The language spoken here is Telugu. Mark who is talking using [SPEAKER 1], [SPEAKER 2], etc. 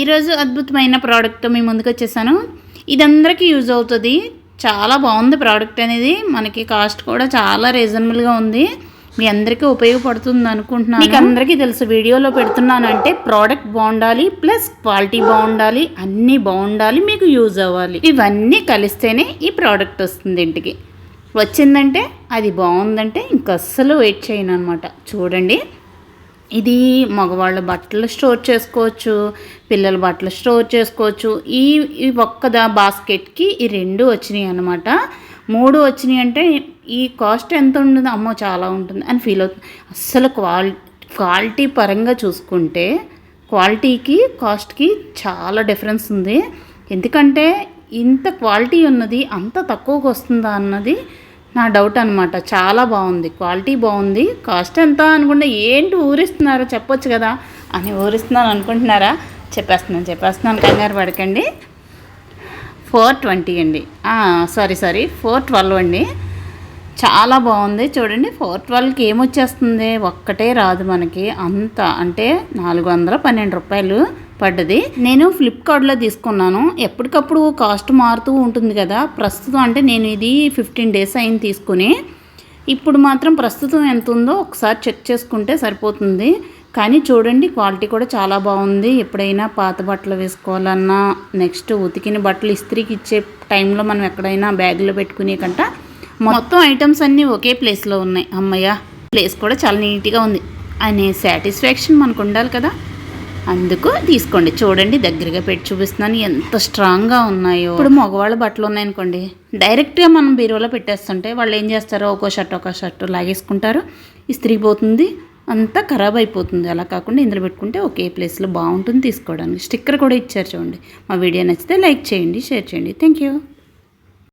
[SPEAKER 1] ఈరోజు అద్భుతమైన ప్రోడక్ట్ మీ ముందుకు వచ్చేసాను. ఇది అందరికీ యూజ్ అవుతుంది. చాలా బాగుంది ప్రోడక్ట్ అనేది. మనకి కాస్ట్ కూడా చాలా రీజనబుల్గా ఉంది. మీ అందరికీ ఉపయోగపడుతుంది అనుకుంటున్నాను. మీకు అందరికీ తెలుసు వీడియోలో పెడుతున్నాను అంటే ప్రోడక్ట్ బాగుండాలి ప్లస్ క్వాలిటీ బాగుండాలి అన్నీ బాగుండాలి మీకు యూజ్ అవ్వాలి. ఇవన్నీ కలిస్తేనే ఈ ప్రోడక్ట్ వస్తుంది ఇంటికి. వచ్చిందంటే అది బాగుందంటే ఇంకా అస్సలు వెయిట్ చేయను అనమాట చూడండి. ఇది మగవాళ్ళ బట్టలు స్టోర్ చేసుకోవచ్చు పిల్లల బట్టలు స్టోర్ చేసుకోవచ్చు. ఈ ఈ ఒక్కదా బాస్కెట్కి ఈ రెండు వచ్చినాయి అనమాట మూడు వచ్చినాయి అంటే ఈ కాస్ట్ ఎంత ఉంటుంది అమ్మో చాలా ఉంటుంది అని ఫీల్ అవుతుంది అస్సలు క్వాలి క్వాలిటీ పరంగా చూసుకుంటే క్వాలిటీకి కాస్ట్కి చాలా డిఫరెన్స్ ఉంది. ఎందుకంటే ఇంత క్వాలిటీ ఉన్నది అంత తక్కువకు వస్తుందా అన్నది నా డౌట్ అనమాట చాలా బాగుంది. క్వాలిటీ బాగుంది. కాస్ట్ ఎంత అనుకుంటే ఏంటి ఊరిస్తున్నారో చెప్పొచ్చు కదా అని ఊరిస్తున్నాను అనుకుంటున్నారా? చెప్పేస్తున్నాను చెప్పేస్తున్నాను. కంగారు పడకండి. ఫోర్ ట్వంటీ అండి. సారీ సారీ ఫోర్ ట్వెల్వ్ అండి. చాలా బాగుంది. చూడండి ఫోర్ ట్వెల్వ్కి ఏమొచ్చేస్తుంది? ఒక్కటే రాదు మనకి. అంత అంటే నాలుగు వందల పన్నెండు రూపాయలు. పడ్డది. నేను ఫ్లిప్కార్ట్లో తీసుకున్నాను. ఎప్పటికప్పుడు కాస్ట్ మారుతూ ఉంటుంది కదా. ప్రస్తుతం అంటే నేను ఇది ఫిఫ్టీన్ డేస్ అయింది తీసుకుని. ఇప్పుడు మాత్రం ప్రస్తుతం ఎంత ఉందో ఒకసారి చెక్ చేసుకుంటే సరిపోతుంది. కానీ చూడండి క్వాలిటీ కూడా చాలా బాగుంది. ఎప్పుడైనా పాత బట్టలు వేసుకోవాలన్నా నెక్స్ట్ ఉతికిన బట్టలు ఇస్త్రీకి ఇచ్చే టైంలో మనం ఎక్కడైనా బ్యాగ్లో పెట్టుకునే కంట మొత్తం ఐటమ్స్ అన్నీ ఒకే ప్లేస్లో ఉన్నాయి. అమ్మయ్య ప్లేస్ కూడా చాలా నీట్గా ఉంది. అనే సాటిస్ఫాక్షన్ మనకు ఉండాలి కదా. అందుకు తీసుకోండి. చూడండి దగ్గరగా పెట్టి చూపిస్తున్నాను. ఎంత స్ట్రాంగ్గా ఉన్నాయో. ఇప్పుడు మగవాళ్ళ బట్టలు ఉన్నాయనుకోండి. డైరెక్ట్గా మనం బీరువాలో పెట్టేస్తుంటే వాళ్ళు ఏం చేస్తారో ఒక్కో షర్ట్ ఒక షర్ట్ లాగేసుకుంటారు. ఇస్త్రీ పోతుంది అంతా ఖరాబ్ అయిపోతుంది. అలా కాకుండా ఇందులో పెట్టుకుంటే ఒకే ప్లేస్లో బాగుంటుంది తీసుకోవడానికి. స్టిక్కర్ కూడా ఇచ్చారు చూడండి. మా వీడియో నచ్చితే లైక్ చేయండి షేర్ చేయండి. Thank you